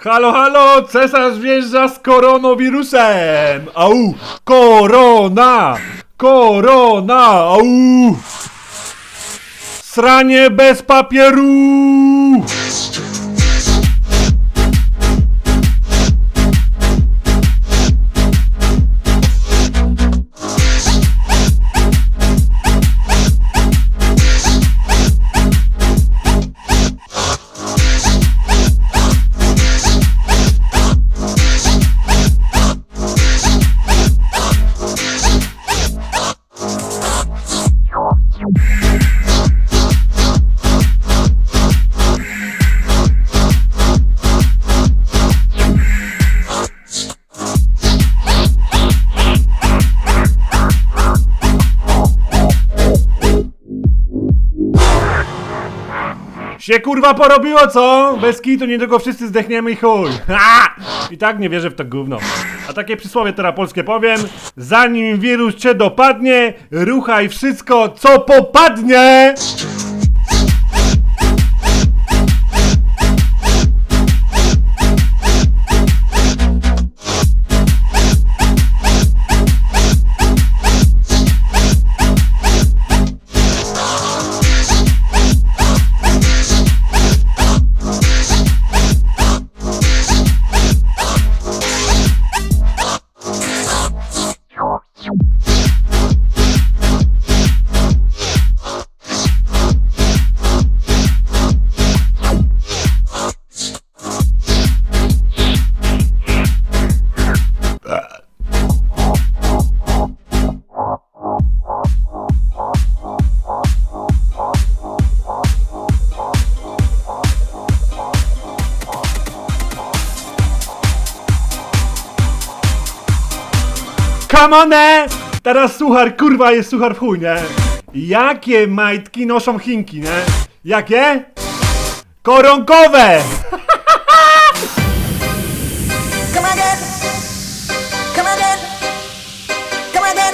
Halo, halo, cesarz wjeżdża z koronawirusem! Au! Korona! Korona! Au! Sranie bez papieru! Się kurwa porobiło, co? Bez kitu niedługo wszyscy zdechniemy i chuj. Ha! I tak nie wierzę w to gówno. A takie przysłowie teraz polskie powiem. Zanim wirus cię dopadnie, ruchaj wszystko, co popadnie! Kamone! Teraz suchar, kurwa, jest suchar w chuj, nie? Jakie majtki noszą chinki, nie? Jakie? Koronkowe!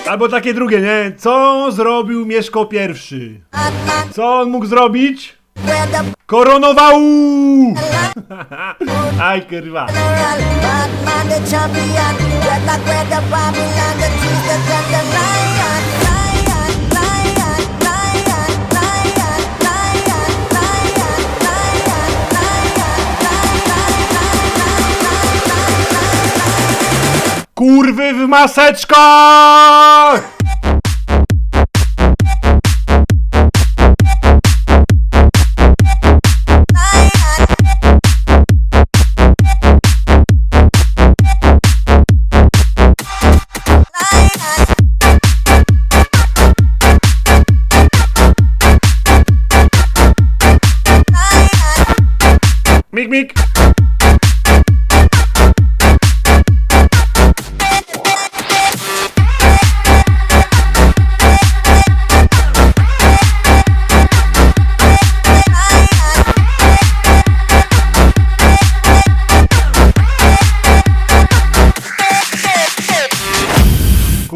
Albo takie drugie, nie? Co zrobił Mieszko pierwszy? Co on mógł zrobić? Koronował! Aj kurwa. Kurwy w maseczkach!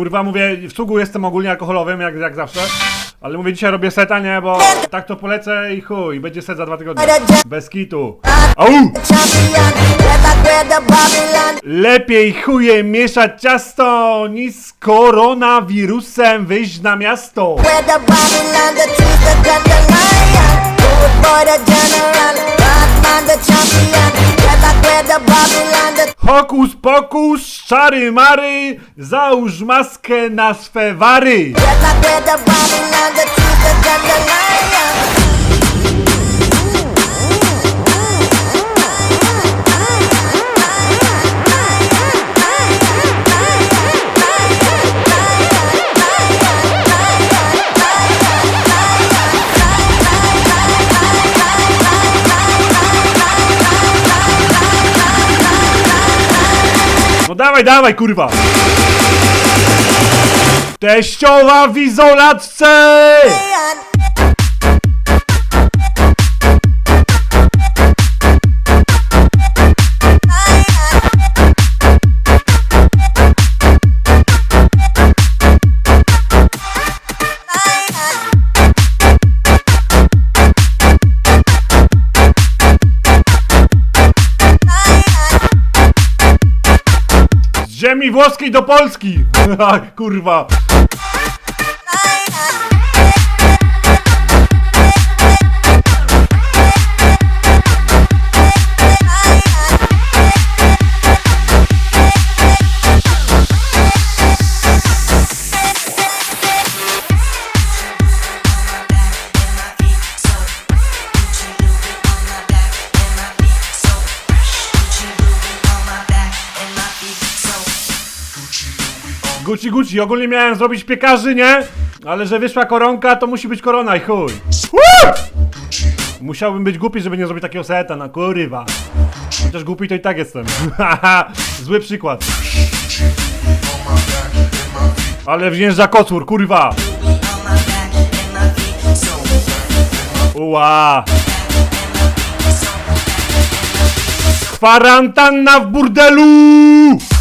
Kurwa, mówię, w cugu jestem ogólnie alkoholowym, jak, jak zawsze. Ale mówię, dzisiaj robię seta, nie? Bo tak to polecę i chuj, będzie set za dwa tygodnie. Bez kitu. Au! Lepiej chuje mieszać ciasto, niż z koronawirusem wyjść na miasto. Babylon, the champion I the Babylon, the Hokus pokus, szary mary, załóż maskę na swe wary. I the Babylon, the truth, the No dawaj, dawaj, kurwa. Teściowa w izolatce! Ziemi włoskiej do Polski! Kurwa. Guci Guci, ogólnie miałem zrobić piekarzy, nie? Ale że wyszła koronka, to musi być korona i chuj. Woo! Musiałbym być głupi, żeby nie zrobić takiego seta, no kurwa. Chociaż głupi to i tak jestem. Zły przykład. Ale wziężdża kocur, kurwa. Uła. Kwarantanna w burdelu!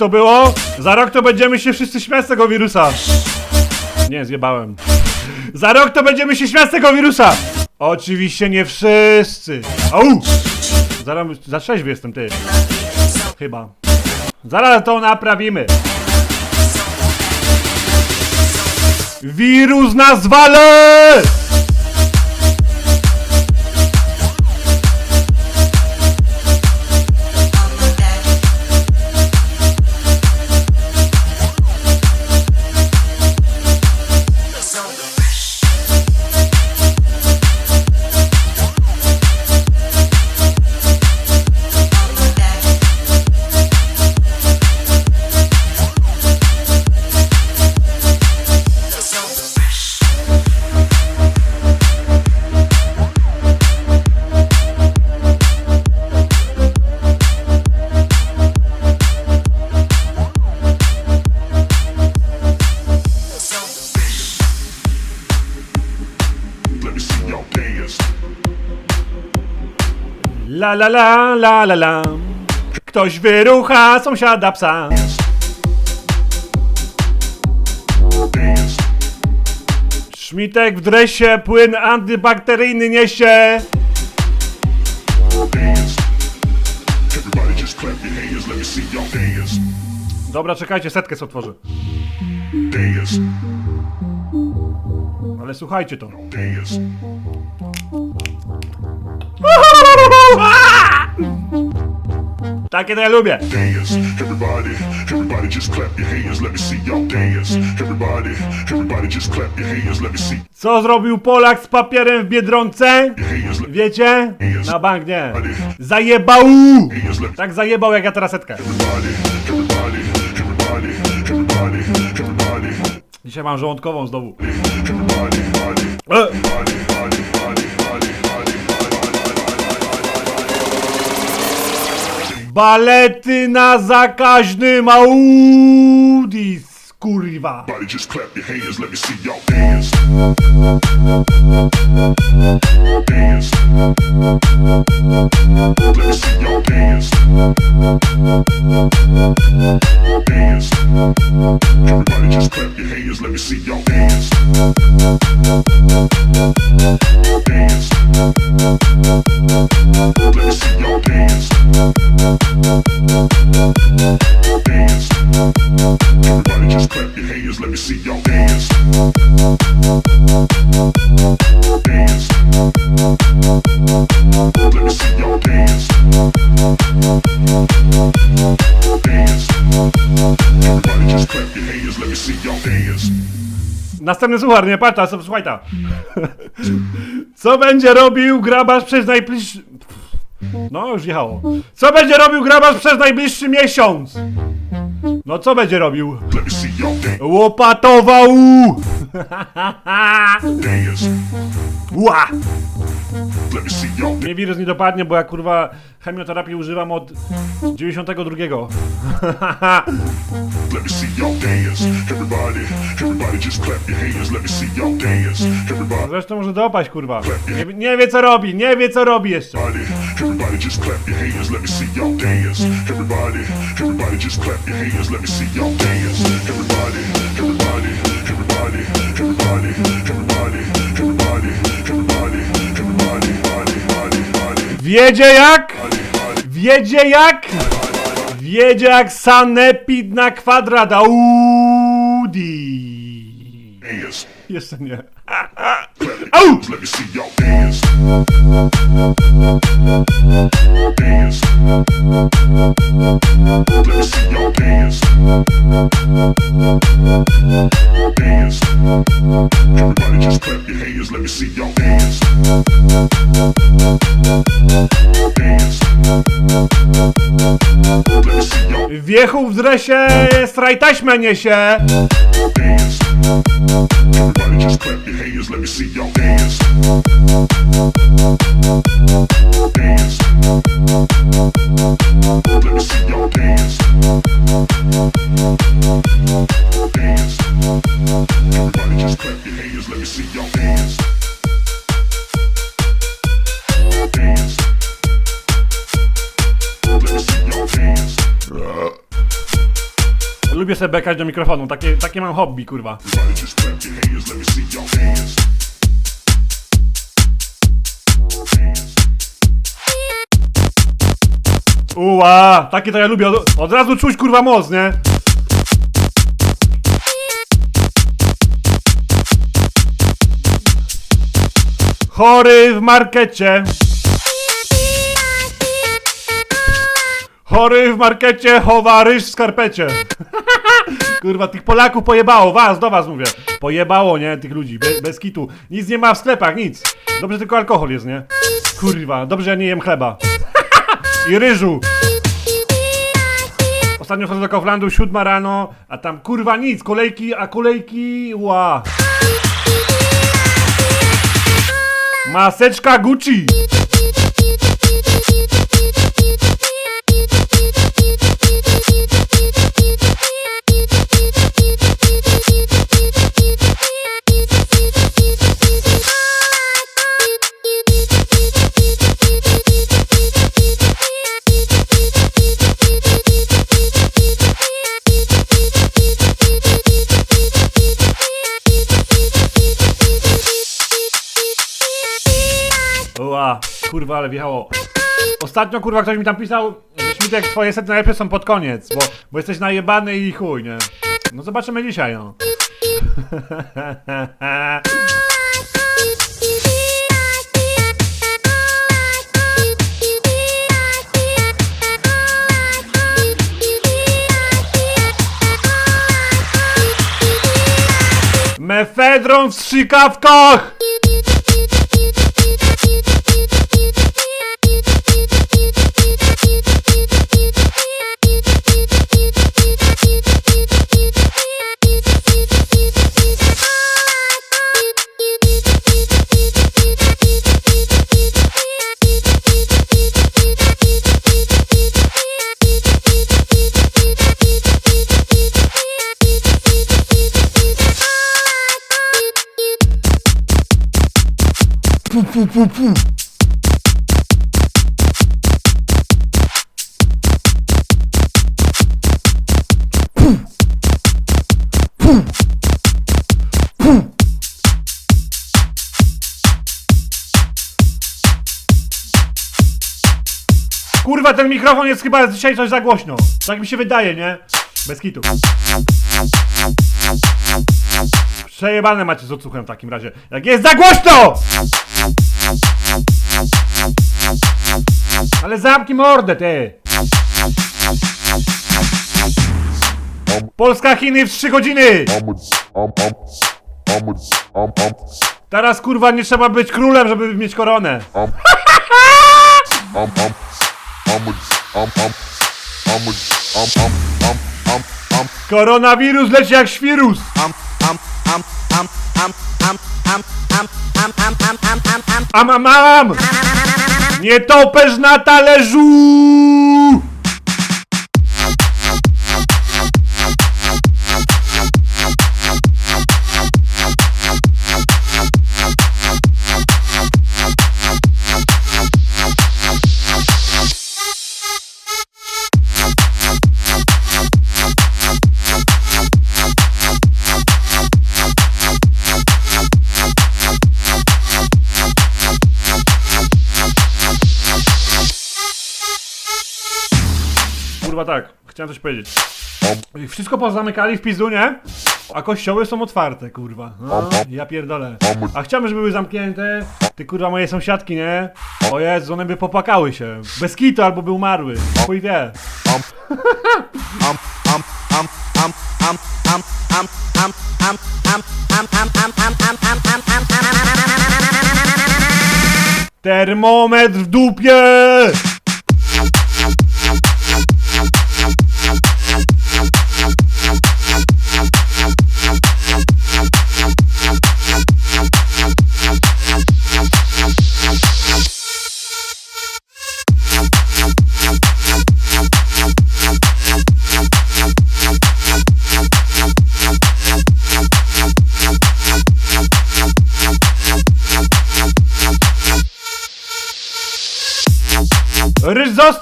To było? Za rok to będziemy się wszyscy śmiać z tego wirusa. Nie, zjebałem. Za rok to będziemy się śmiać z tego wirusa. Oczywiście nie wszyscy. Au! Zaraz, za trzeźwy jestem ty. Chyba. Zaraz to naprawimy. Wirus nas wale! La la la la la la. Ktoś wyrucha sąsiada psa. Szmitek w dresie płyn antybakteryjny niesie. Dobra, czekajcie, setkę sobie otworzę. Ale słuchajcie to. Takie to ja lubię. Dance. Everybody. Everybody just clap your hands. Let me see y'all dance. Everybody. Everybody just clap your hands. Let me see Co zrobił Polak z papierem w Biedronce? your hands. Let Wiecie? Na bank nie. Zajebał! hands. Let Tak zajebał jak ja teraz setkę. everybody. Everybody. Everybody. Everybody. Everybody. Dzisiaj mam żołądkową znowu. Everybody. Everybody. E, Body. Balety na zakaźnym Audis, kurwa. Everybody just clap your hands. Let me see dance. Let me see your dance. Let me see dance. Następny suchar, nie? Patrz, słuchaj ta. Co będzie robił grabarz przez najbliższy... No, już jechało. Co będzie robił grabarz przez najbliższy miesiąc? No co będzie robił? Let me see dance. Łopatował! Dance. Ła! Mnie wirus nie dopadnie, bo ja kurwa chemioterapii używam od 92. Let me see y'all dance. Everybody, everybody just clap your hands. Let me see y'all dance. Everybody, Zresztą może dopaść kurwa. Nie, nie wie co robi, nie wie co robi jeszcze. everybody just clap your hands. Let me see y'all dance. Everybody, everybody just clap your hands. Let me see y'all dance. Everybody, everybody, everybody, everybody, everybody, everybody, everybody, everybody, body, body, body, Wiedzie jak? Wiedzie jak? Wiedzie jak sanepid na kwadrat Audi. dance. Jeszcze nie. Hands. Let me see y'all dance. Dance. Let me see y'all dance. Dance. Everybody just clap your hands. Let me see y'all dance. Dance. Let me see y'all Wiechu w dresie, straj taśmę niesie. dance. Everybody just clap your hands. Let me see y'all Lubię sobie bekać do mikrofonu, takie, takie mam hobby kurwa. Uła, takie to ja lubię, od, od razu czuć kurwa moc, nie? Chory w markecie. Chory w markecie, chowa ryż w skarpecie. Kurwa, tych Polaków pojebało, was, do was mówię. Pojebało, nie, tych ludzi, Be, bez kitu. Nic nie ma w sklepach, nic. Dobrze tylko alkohol jest, nie? Kurwa, dobrze ja nie jem chleba. I ryżu. Ostatnio chodzę do Kauflandu, siódma rano, a tam kurwa nic, kolejki, a kolejki, ła. Maseczka Gucci. Ła, kurwa, ale wjechało. Ostatnio kurwa ktoś mi tam pisał, że Śmitek twoje sety najlepsze są pod koniec, bo, bo jesteś najebany i chuj, nie? No zobaczymy dzisiaj, no. Mefedron w strzykawkach! Pum, pum, pum, pum. Kurwa, ten mikrofon jest chyba dzisiaj coś za głośno. Tak mi się wydaje, nie? Bez kitu. Przejebane macie z odsłuchem w takim razie. Jak jest za głośno! Ale zamknij mordę, ty! Polska Chiny w 3 godziny! Teraz kurwa nie trzeba być królem, żeby mieć koronę. Koronawirus leci jak świrus. Amamam! Nie topesz na talerzu! Chciałem coś powiedzieć. Wszystko pozamykali w pizdu, nie? A kościoły są otwarte, kurwa. No, ja pierdolę. A chciałbym, żeby były zamknięte. Ty kurwa moje sąsiadki, nie? O Jezu, one by popłakały się. Bez kitu albo by umarły. Chuj wie. Termometr w dupie!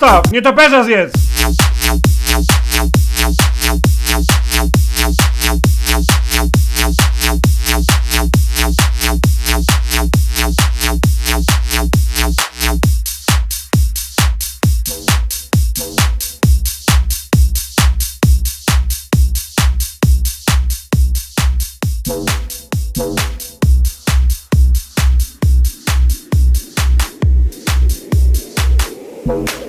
Zostaw! Nie to peżas jest! Thank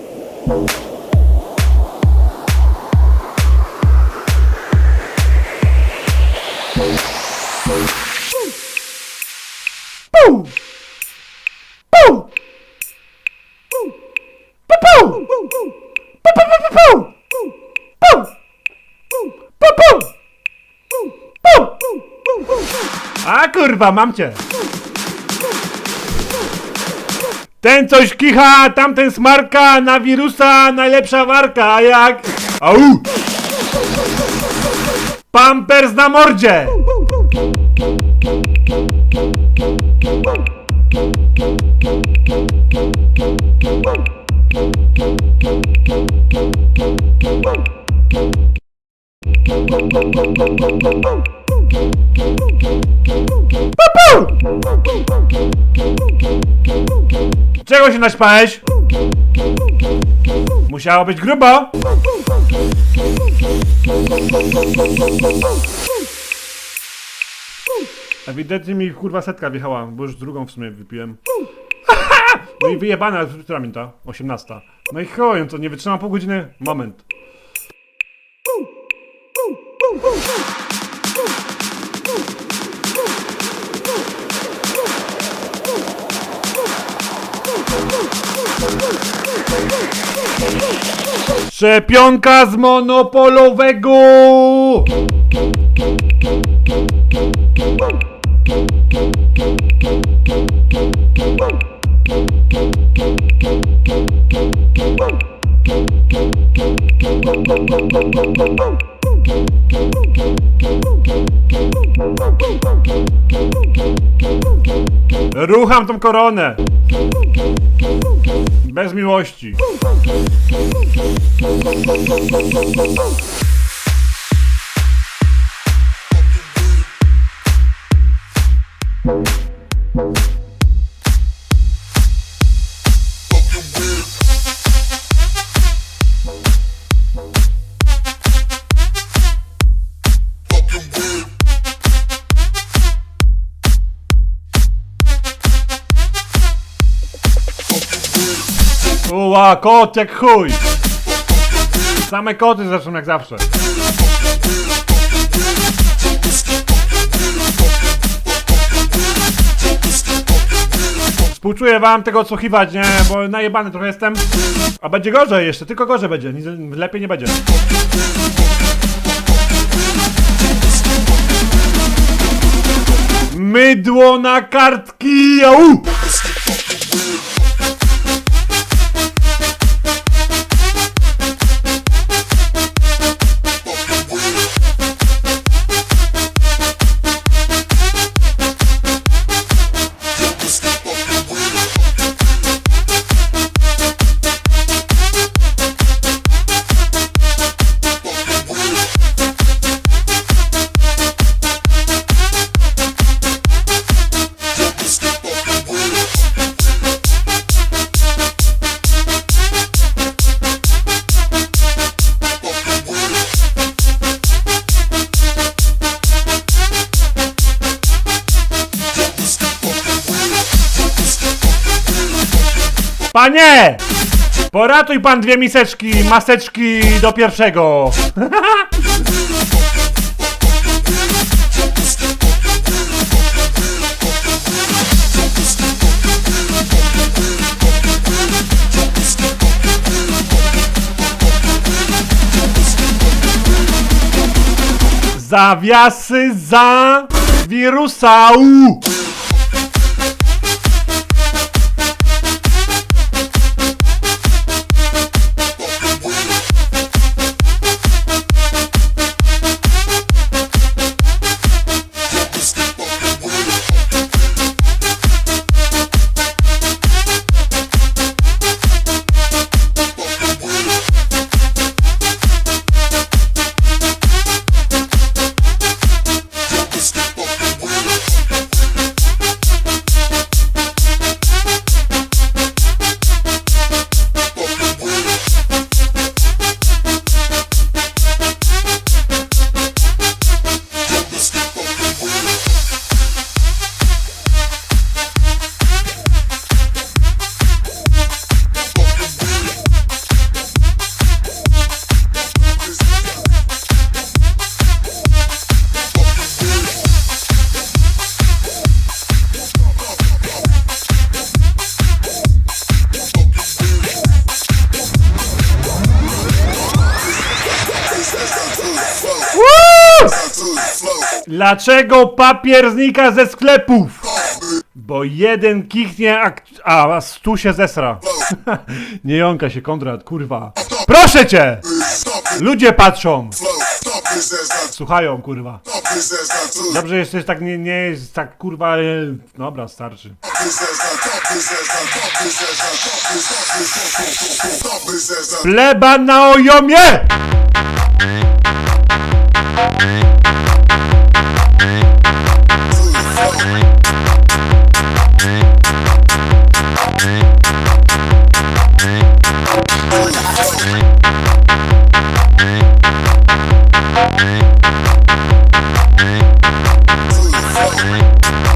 a kurwa, mam cię! Ten coś kicha, tamten smarka, na wirusa najlepsza warka, a jak? Au! Pampers na mordzie! Czego się naśpałeś? Musiało być grubo! Ewidentnie mi kurwa setka wjechała, bo już drugą w sumie wypiłem. No i wyjebana, która minuta? 18. No i chuj, no to nie wytrzymam pół godziny. Moment. Szczepionka z monopolowego! Rucham tą koronę! Bez miłości. kot jak chuj! Same koty zresztą jak zawsze. Współczuję wam tego odsłuchiwać, nie? Bo najebany trochę jestem. A będzie gorzej jeszcze, tylko gorzej będzie, nic, lepiej nie będzie. Mydło na kartki! Au! Panie! Poratuj pan dwie miseczki, maseczki do pierwszego. Zawiasy za wirusa. Dlaczego papier znika ze sklepów? Bo jeden kichnie, a, a stu się zesra. Nie jąka się, Konrad, kurwa. Proszę cię! Ludzie patrzą! Słuchają, kurwa. Dobrze, jesteś tak, nie, nie jest tak, kurwa, e, dobra, starczy. Pleba na ojomie!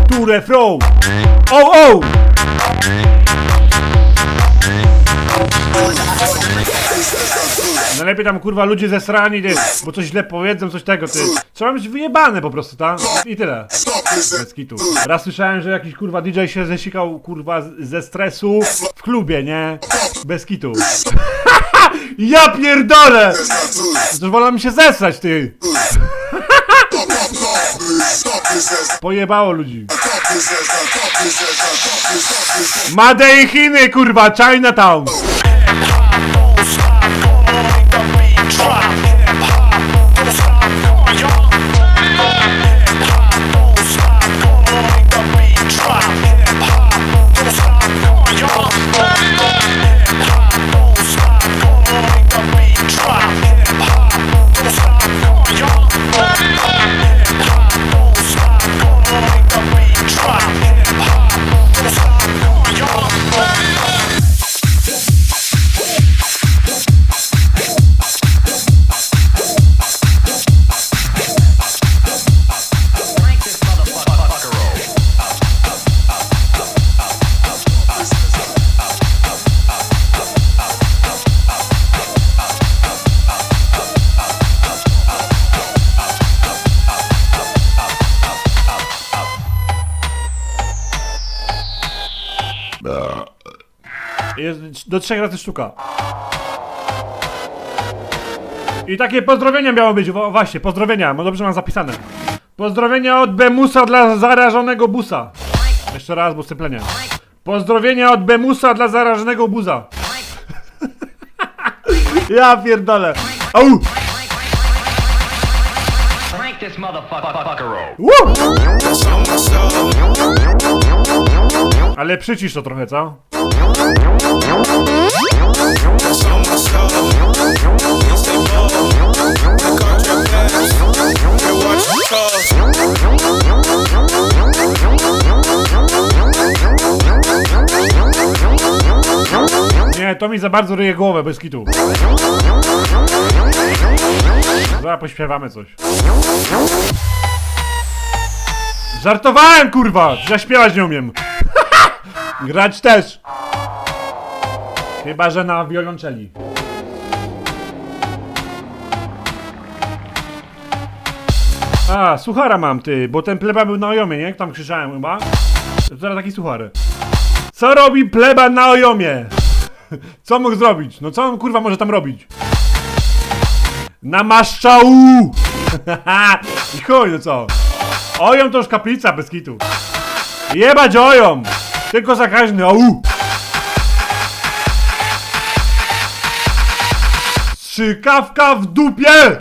Tu refrą! O, o! Najlepiej tam kurwa ludzie zesrani, ty, bo coś źle powiedzą, coś tego, ty. Trzeba być wyjebane po prostu, tak? I tyle. Bez kitu. Raz słyszałem, że jakiś kurwa DJ się zesikał kurwa ze stresu w klubie, nie? Bez kitu. ja pierdolę! Wolę mi się zesrać, ty. Pojebało ludzi. Made in Chiny, kurwa, Chinatown! Do trzech razy sztuka. I takie pozdrowienia miało być, właśnie, pozdrowienia, bo dobrze mam zapisane. Pozdrowienia od Bemusa dla zarażonego busa. Jeszcze raz, bo syplenie. Pozdrowienia od Bemusa dla zarażonego buza. ja pierdolę. Au! Crank this motherfucker up. Woo! Ale przycisz to trochę, co? Nie, to mi za bardzo ryje głowę, bez kitu. Zaraz pośpiewamy coś. Żartowałem, kurwa! Zaśpiewać nie umiem. Grać też. Chyba, że na wiolonczeli. A, suchara mam, ty, bo ten pleba był na ojomie, nie? Tam krzyczałem chyba. To teraz taki suchary. Co robi pleba na ojomie? Co mógł zrobić? No co on kurwa może tam robić? Namaszczał! I chuj, no co? Ojom to już kaplica bez kitu. Jebać ojom! Tylko zakaźny, au! Strzykawka w dupie!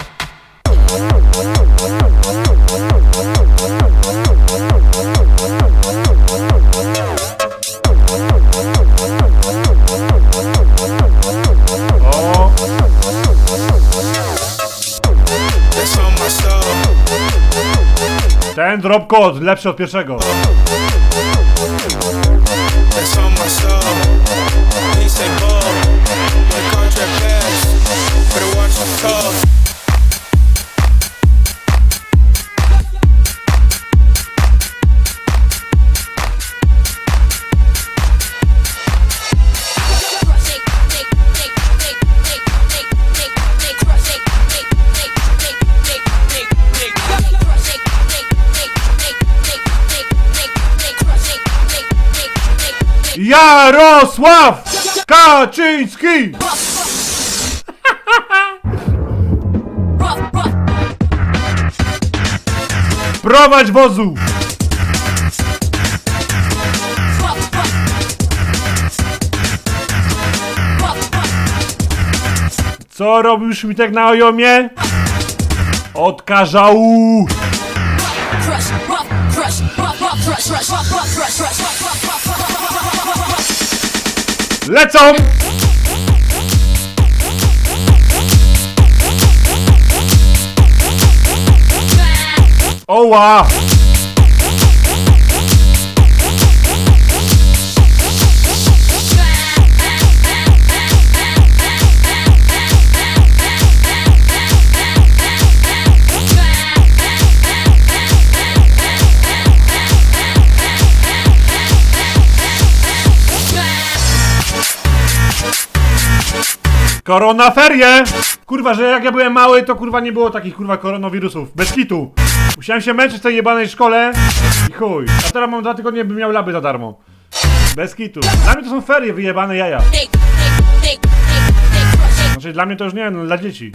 Ten drop code lepszy od pierwszego. Toes. Jarosław Kaczyński! Prowadź wozu! Co robił Szmitek na ojomie? Odkażał! Lecą! Oła! Koronaferie! Kurwa, że jak ja byłem mały, to kurwa nie było takich kurwa koronawirusów. Bez kitu. Musiałem się męczyć w tej jebanej szkole i chuj. A teraz mam dwa tygodnie, bym miał laby za darmo. Bez kitu. Dla mnie to są ferie, wyjebane jaja. Znaczy dla mnie to już nie, no dla dzieci.